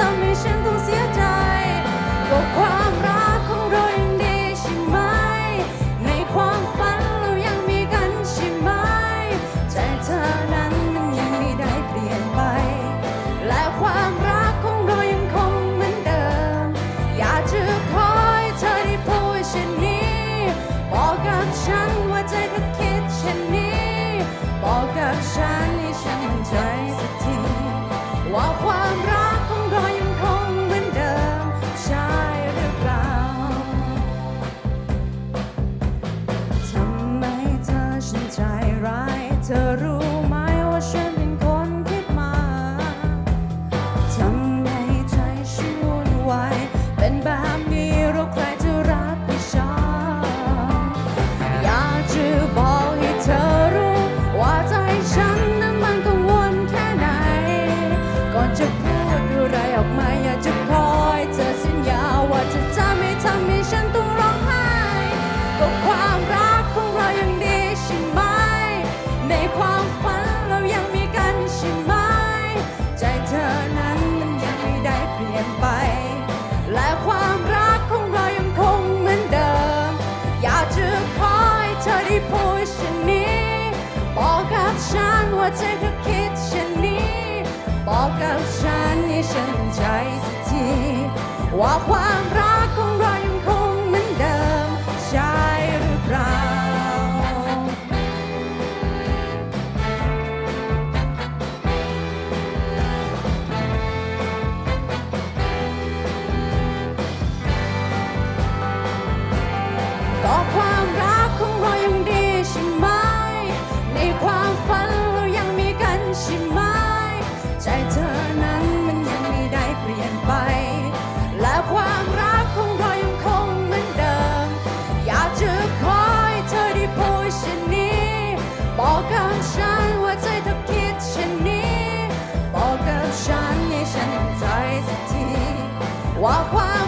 当明星的 ใจเธอคิดเช่นนี้ บอกกับฉันให้ฉันใจสักทีว่าความรัก 我画。